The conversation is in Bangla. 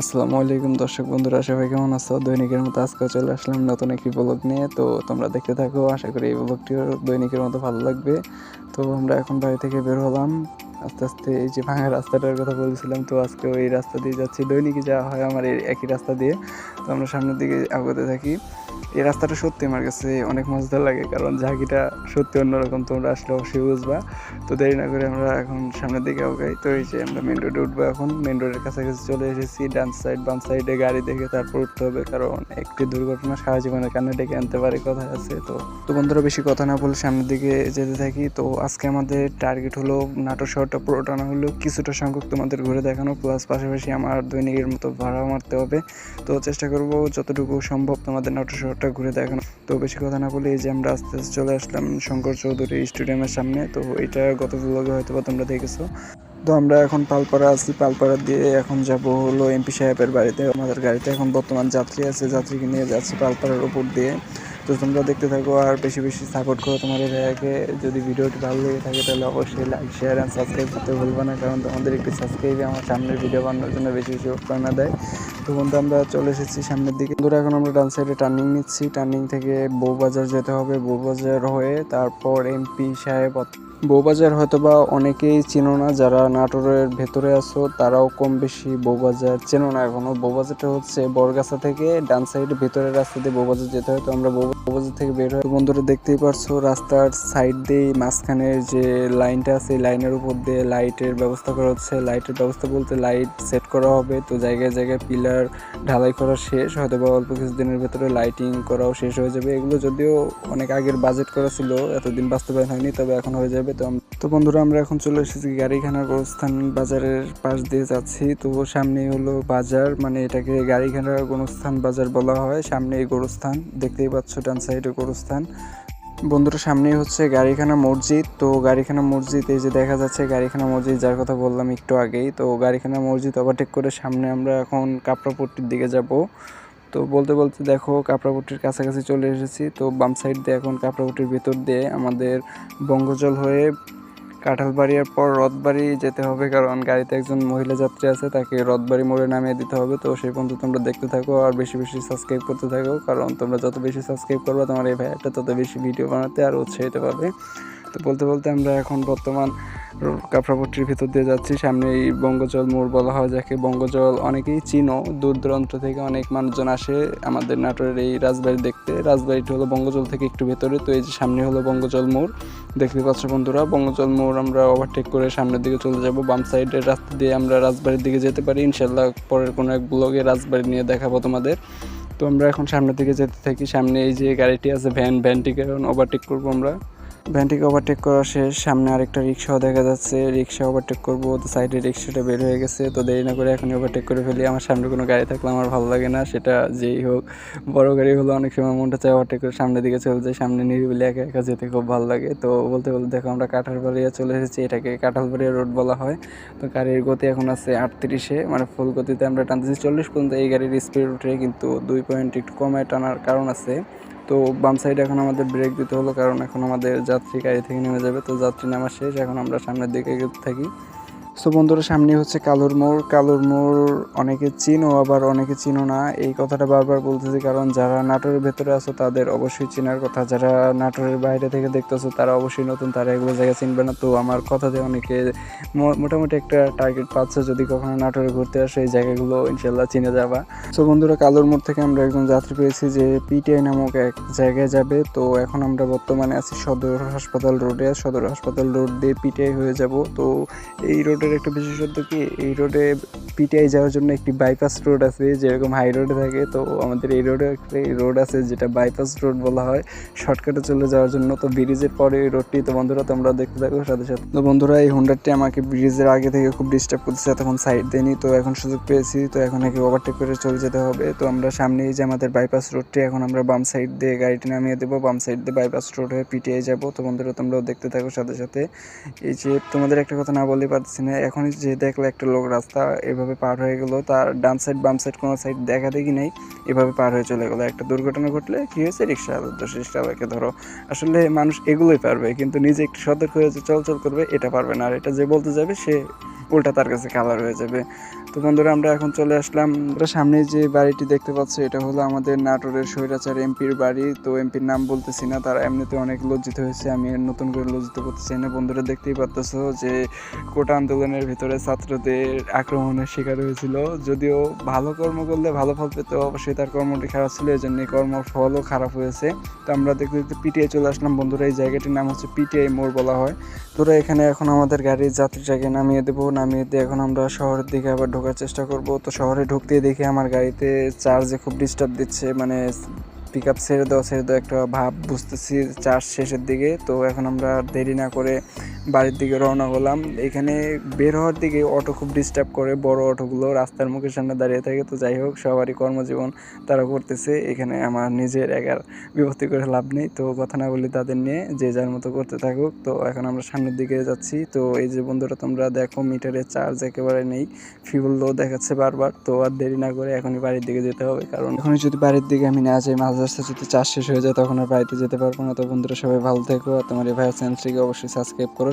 আসসালামু আলাইকুম দর্শক বন্ধুরা সবাই কেমন আছো? দৈনিকের মতো আজকে চলে আসলাম নতুন একটি ব্লগ নিয়ে। তো তোমরা দেখতে থাকো, আশা করি এই ব্লগটিও দৈনিকের মতো ভালো লাগবে। তো আমরা এখন বাড়ি থেকে বের হলাম। আস্তে আস্তে এই যে ভাঙা রাস্তাটার কথা বলছিলাম, তো আজকে ওই রাস্তা দিয়ে যাচ্ছি। দৈনিকে যাওয়া হয় আমার এই একই রাস্তা দিয়ে। তো আমরা সামনের দিকে আগতে থাকি। এই রাস্তাটা সত্যি আমার কাছে অনেক মজাদার লাগে, কারণ ঝাঁকিটা সত্যি অন্যরকম, তোমরা আসলে অবশ্যই বুঝবা। তো দেরি না করে আমরা এখন সামনের দিকে আগাই। তো এই যে আমরা মেন রোডে উঠবো এখন মেন রোডের কাছাকাছি চলে এসেছি, ডান সাইড বাম সাইডে গাড়ি দেখে তারপর উঠতে হবে, কারণ একটি দুর্ঘটনা সারা জীবনের কান্না ডেকে আনতে পারে কথা আছে। তো তো বন্ধুরা বেশি কথা না বলে সামনের দিকে যেতে থাকি। তো আজকে আমাদের টার্গেট হলো নাটোর শহরটা পুরোটা না হলেও কিছুটা সংখ্যক তোমাদের ঘুরে দেখানো প্লাস পাশাপাশি আমার দৈনিকের মতো ভাড়া মারতে হবে। তো চেষ্টা করব যতটুকু সম্ভব তোমাদের নাটোর শহরটা ঘুরে দেখানো। তো বেশি কথা না বলে এই যে আমরা আস্তে আস্তে চলে আসলাম শঙ্কর চৌধুরী স্টেডিয়ামের সামনে। তো এটা গত ব্লগে হয়তো বা তোমরা দেখেছ। তো আমরা এখন পালপাড়া আছি। পালপাড়া দিয়ে এখন যাব হলো এমপি সাহেবের বাড়িতে। আমাদের গাড়িতে এখন বর্তমান যাত্রী আছে। যাত্রীকে নিয়ে যাচ্ছি পালপাড়ার উপর দিয়ে। তো তোমরা দেখতে থাকো আর বেশি বেশি সাপোর্ট করো তোমার ভাইয়াকে। যদি ভিডিওটি ভালো লেগে থাকে তাহলে অবশ্যই লাইক শেয়ার অ্যান্ড সাবস্ক্রাইব করতে ভুলবো না, কারণ তোমাদের একটু সাবস্ক্রাইবে আমার সামনের ভিডিও বানানোর জন্য বেশি বেশি প্রেরণা দেয়। তো বন্ধু, আমরা চলে এসেছি সামনের দিকে। বন্ধুরা, এখন আমরা ডান সাইডে টার্নিং নিচ্ছি। টার্নিং থেকে বউবাজার যেতে হবে। বউবাজার হয়ে তারপর এমপি সাহেব বউবাজার হয়তো বা অনেকেই চেনো না, যারা নাটোরের ভেতরে আছো, তারাও কম বেশি বউবাজার চেনো না। এখনও বউবাজারটা হচ্ছে বরগাছা থেকে ডান সাইডে ভেতরের রাস্তা দিয়ে বউবাজার যেতে হয়। তো আমরা বউবাজার থেকে বের হয় বন্ধুরা দেখতেই পারছ, রাস্তার সাইড দিয়ে মাঝখানের যে লাইনটা আছে, এই লাইনের উপর দিয়ে লাইটের ব্যবস্থা করা হচ্ছে। লাইটের ব্যবস্থা বলতে লাইট সেট করা হবে, তো জায়গায় জায়গায় পিলার ঢালাই করা শেষ। হয়তো বা অল্প কিছুদিনের ভেতরে লাইটিং করাও শেষ হয়ে যাবে। এগুলো যদিও অনেক আগের বাজেট করা ছিল, এতদিন বাস্তবায়ন হয়নি, তবে এখন হয়ে যাবে। তো তো বন্ধুরা, আমরা এখন চলে এসেছি গাড়িখানার গোরস্থান বাজারের পাশ দিয়ে যাচ্ছি। তো সামনে হলো বাজার মানে এটাকে গাড়িখানার গোরস্থান বাজার বলা হয়। সামনেই গোরস্থান, দেখতেই পাচ্ছ ডান সাইডে গোরস্থান। বন্ধুরা, সামনেই হচ্ছে গাড়িখানা মসজিদ। তো গাড়িখানা মসজিদ, এই যে দেখা যাচ্ছে গাড়িখানা মসজিদ, যার কথা বললাম একটু আগেই। তো গাড়িখানা মসজিদ ওভারটেক করে সামনে আমরা এখন কাপড়পট্টির দিকে যাব। তো বলতে বলতে দেখো কাপড়পট্টির কাছাকাছি চলে এসেছি। তো বাম সাইড দিয়ে এখন কাপড়পট্টির ভেতর দিয়ে আমাদের বঙ্গজল হয়ে কাঁঠালবাড়িয়ার পর রথবাড়ি যেতে হবে। কারণ গাড়িতে একজন মহিলা যাত্রী আছে, তাকে রথবাড়ি মোড়ে নামিয়ে দিতে হবে। তো সেই পর্যন্ত তোমরা দেখতে থাকো আর বেশি বেশি সাবস্ক্রাইব করতে থাকো। কারণ তোমরা যত বেশি সাবস্ক্রাইব করবে তোমার এই ভাইয়াটা তত বেশি ভিডিও বানাতে আর উৎসাহিত পাবে। তো বলতে বলতে আমরা এখন বর্তমান কাপড়াপট্টির ভিতর দিয়ে যাচ্ছি। সামনে এই বঙ্গজল মোড় বলা হয়, যাকে বঙ্গজল অনেকেই চিনো। দূর দূরান্ত থেকে অনেক মানুষজন আসে আমাদের নাটোরের এই রাজবাড়ি দেখতে। রাজবাড়িটি হলো বঙ্গজল থেকে একটু ভেতরে, তো এই যে সামনে হলো বঙ্গজল মোড়। দেখতে পাচ্ছ বন্ধুরা, বঙ্গজল মোড় আমরা ওভারটেক করে সামনের দিকে চলে যাব। বাম সাইডের রাস্তা দিয়ে আমরা রাজবাড়ির দিকে যেতে পারি। ইনশাল্লাহ পরের কোনো এক ব্লগে রাজবাড়ি নিয়ে দেখাবো তোমাদের। তো আমরা এখন সামনের দিকে যেতে থাকি। সামনে এই যে গাড়িটি আছে ভ্যান ভ্যানটিকে এখন ওভারটেক করব আমরা। ভ্যানটিকে ওভারটেক করা শেষ। সামনে আরেকটা রিক্সাও দেখা যাচ্ছে। রিক্সা ওভারটেক করব। তো সাইডে রিক্সাটা বের হয়ে গেছে। তো দেরি না করে এখন ওভারটেক করে ফেলি। আমার সামনে কোনো গাড়ি থাকলে আমার ভালো লাগে না, সেটা যেই হোক। বড় গাড়ি হলো অনেক সময় মনটা চায় ওভারটেক করে সামনের দিকে চলে যায় সামনে নিরিবিলি একা একা যেতে খুব ভালো লাগে। তো বলতে বলতে দেখো আমরা কাঁঠালবাড়িয়া চলে এসেছি। এটাকে কাঁঠালবাড়িয়া রোড বলা হয়। তো গাড়ির গতি এখন আছে আটত্রিশে। মানে ফুল গতিতে আমরা টানতেছি। চল্লিশ পর্যন্ত এই গাড়ির স্পিড উঠে কিন্তু দুই পয়েন্ট একটু কমায় টানার কারণ আছে। তো বাম সাইডে এখন আমাদের ব্রেক দিতে হলো, কারণ এখন আমাদের যাত্রী গাড়ি থেকে নেমে যাবে। তো যাত্রী নামা শেষ, এখন আমরা সামনের দিকে থাকি। সো বন্ধুরা সামনে হচ্ছে কালোর মোড়। কালোর মোড় অনেকে চিনো, আবার অনেকে চিনো না। এই কথাটা বারবার বলতেছি কারণ যারা নাটোরের ভেতরে আছো, তাদের অবশ্যই চেনার কথা। যারা নাটোরের বাইরে থেকে দেখতেছো, তারা অবশ্যই নতুন, তারা এগুলো জায়গা চিনবে না। তো আমার কথাতে অনেকে মোটামুটি একটা টার্গেট পাচ্ছে যদি কখনো নাটোরে ঘুরতে আসে, এই জায়গাগুলো ইনশাল্লাহ চিনে যাবা। সো বন্ধুরা, কালোর মোড় থেকে আমরা একজন যাত্রী পেয়েছি যে পিটিআই নামক এক জায়গায় যাবে। তো এখন আমরা বর্তমানে আছি সদর হাসপাতাল রোডে। সদর হাসপাতাল রোড দিয়ে পিটিআই হয়ে যাব। তো এই রোডের একটা বিশেষত্ব কি, এই রোডে পিটিআই যাওয়ার জন্য একটি বাইপাস রোড আছে, যেরকম হাই রোডে থাকে। তো আমাদের এই রোডে একটা রোড আছে, যেটা বাইপাস রোড বলা হয়। শর্টকাটে চলে যাওয়ার জন্য। তো ব্রিজের পরে এই রোডটি তো বন্ধুরা তোমরা দেখতে থাকো। সাথে সাথে তো বন্ধুরা, এই হোন্ডারটি আমাকে ব্রিজের আগে থেকে খুব ডিস্টার্ব করতেছে তখন সাইড দেয়নি তো এখন সুযোগ পেয়েছি, তো এখন একে ওভারটেক করে চলে যেতে হবে। তো আমরা সামনে যে আমাদের বাইপাস রোডটি এখন আমরা বাম সাইড দিয়ে গাড়িটি নামিয়ে দেবো। বাম সাইড দিয়ে বাইপাস রোড হয়ে পিটিআই যাব। তো বন্ধুরা, তোমরাও দেখতে থাকো। সাথে সাথে এই যে তোমাদের একটা কথা না বলতে পারছি না এখন যে দেখলে একটা লোক রাস্তা এভাবে পার হয়ে গেলো, তার ডান সাইড বাম সাইড কোনো সাইড দেখা দেখি নেই, এভাবে পার হয়ে চলে গেলো। একটা দুর্ঘটনা ঘটলে কী হয়েছে? রিক্সা দোষ রিক্সাওয়ালাকে ধরো। আসলে মানুষ এগুলোই পারবে, কিন্তু নিজে একটু সতর্ক হয়ে চল চল করবে, এটা পারবে না। আর এটা যে বলতে যাবে, সে উল্টা তার কাছে কালার হয়ে যাবে। তো বন্ধুরা, আমরা এখন চলে আসলাম। আমরা সামনে যে বাড়িটি দেখতে পাচ্ছি, এটা হলো আমাদের নাটোরের স্বৈরাচার এমপির বাড়ি। তো এমপির নাম বলতেছি না, তারা এমনিতে অনেক লজ্জিত হয়েছে, আমি নতুন করে লজ্জিত করতে চাই না। বন্ধুরা, দেখতেই পারতেছো যে কোটা আন্দোলনের ভিতরে ছাত্রদের আক্রমণের শিকার হয়েছিল। যদিও ভালো কর্ম করলে ভালো ফল পেতে, অবশ্যই তার কর্মটি খারাপ ছিল এই জন্য কর্মর ফলও খারাপ হয়েছে। তো আমরা দেখতে দেখতে পিটিআই চলে আসলাম। বন্ধুরা, এই জায়গাটির নাম হচ্ছে পিটিআই মোড় বলা হয়। তোরা এখানে এখন আমাদের গাড়ির যাত্রীটাকে নামিয়ে দেবো নামিয়ে দিয়ে এখন আমরা শহরের দিকে আবার ঢোকার চেষ্টা করব। তো শহরে ঢুকতে দেখি আমার গাড়িতে চার্জে খুব ডিস্টার্ব দিচ্ছে মানে পিক আপ ছেড়ে দেওয়া ছেড়ে দেওয়া একটা ভাব বুঝতেছি চার্জ শেষের দিকে। তো এখন আমরা দেরি না করে বাড়ির দিকে রওনা হলাম। এখানে বের হওয়ার দিকে অটো খুব ডিস্টার্ব করে, বড় অটোগুলো রাস্তার মুখের সামনে দাঁড়িয়ে থাকে। তো যাই হোক, সবারই কর্মজীবন তারা করতেছে। এখানে আমার নিজের একার বিভক্তি করে লাভ নেই। তো কথা না বলি তাদের নিয়ে, যে যার মতো করতে থাকুক। তো এখন আমরা সামনের দিকে যাচ্ছি। তো এই যে বন্ধুরা, তোমরা দেখো মিটারের চার্জ একেবারে নেই। ফিউল লো দেখাচ্ছে বারবার। তো আর দেরি না করে এখনই বাড়ির দিকে যেতে হবে। কারণ এখনই যদি বাড়ির দিকে আমি না যাই, মাঝ রাস্তা যদি চার্জ শেষ হয়ে যায়, তখন আর বাড়িতে যেতে পারব না। তো বন্ধুরা, সবাই ভালো থেকো। আর তোমার এই ভাইয়ের চ্যানেলটিকে অবশ্যই সাবস্ক্রাইব করো।